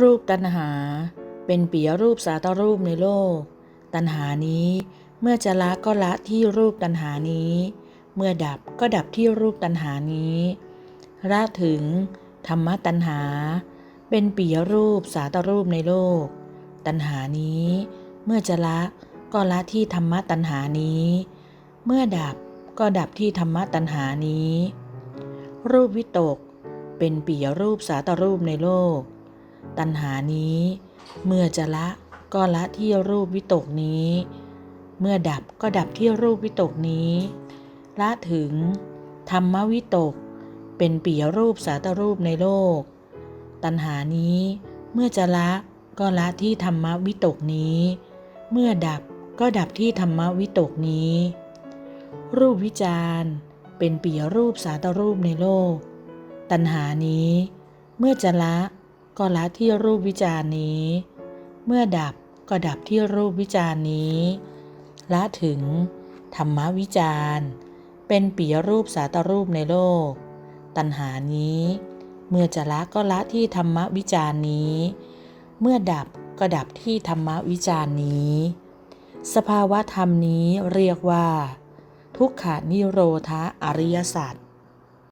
รูปตัณหา เป็นปียรูปสาตรูปในโลก ตัณหานี้เมื่อจะละก็ละที่รูปตัณหานี้ เมื่อดับก็ดับที่รูปตัณหานี้ละถึง ธรรมตัณหา เป็นปียรูปสาตรูปในโลก ตัณหานี้ เมื่อจะละก็ละที่ธรรมตัณหานี้ เมื่อดับก็ดับที่ธรรมตัณหานี้ รูปวิตก เป็นปียรูปสาตรูปในโลก ตัณหานี้ เมื่อจะละก็ละที่รูปวิตกนี้ เมื่อดับก็ดับที่รูปวิตกนี้ ละถึง ธรรมวิตก เป็นปียรูปสาตรูปในโลก ตัณหานี้ เมื่อจะละก็ละที่ธรรมวิตกนี้ เมื่อดับก็ดับที่ธรรมวิตกนี้ รูปวิจารเป็นปียรูปสาตรูปในโลก ตัณหานี้ เมื่อจะละ ก็ละที่รูปวิจารณ์นี้ เมื่อดับก็ดับที่รูปวิจารณ์นี้ ละถึง ธรรมวิจารณ์เป็นปียรูปสาตรูปในโลก ตัณหานี้ เมื่อจะละก็ละที่ธรรมวิจารณ์นี้ เมื่อดับก็ดับที่ธรรมวิจารณ์นี้ สภาวะธรรมนี้เรียกว่า ทุกขานิโรธาอริยสัจ